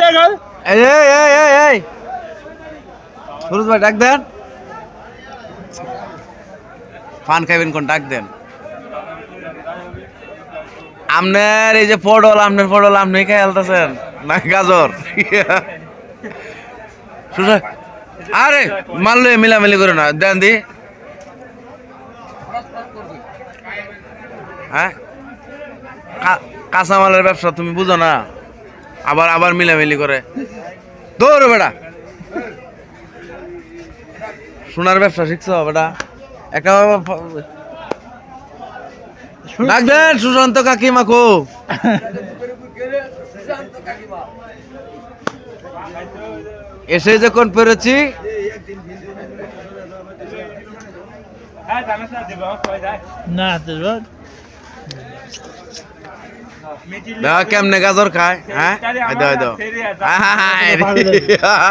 দেখো। এই যে পটল পটল, আপনি না, গাজর। আরে মিলামিলি করে না, দেন দি। হ্যাঁ? কাঁচামালের ব্যবসা, তুমি বুঝো না। আবার আবার মিলামিলি করে। দৌড় বেটা। সোনার ব্যবসা শিখছো বেটা। একটা ডাক দেন সুশান্ত কাকিমা কো এসে যখন পেরেছি হ্যাঁ না কেমনে গাজর খায় হ্যাঁ? দাও, দাও। ফেরি আছে হা, হা,